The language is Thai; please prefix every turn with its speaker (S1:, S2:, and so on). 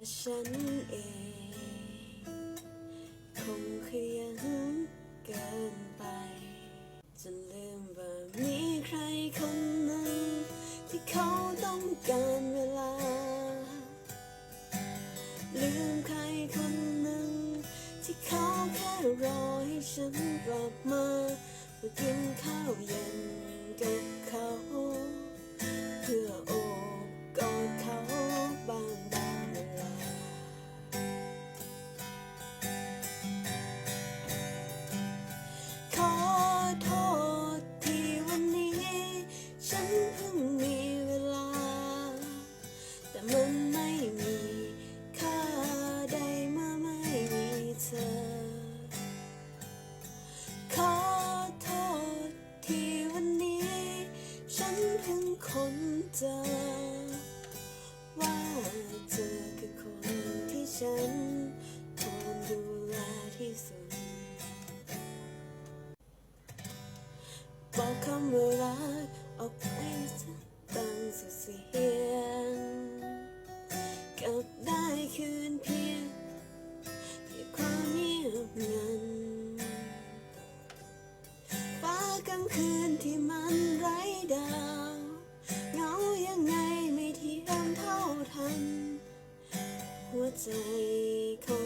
S1: ฉันเอง คงขยันเกินไปจนลืมว่ามีใครคนหนึ่ง ที่เขาต้องการเวลา ลืมใครคนหนึ่ง ที่เขาแค่รอให้ฉันกลับมาเพื่อกินข้าวเย็นกับ นเพิ่งค้นเจอ ว่าเธอคือคนที่ฉันควรดูแลที่สุด บอกคำว่ารักออกไปตั้งสุดเสียงกลับได้คืนเพียงเพียงความเงียบงันฟ้ากลางคืนที่มัน 我在ขอ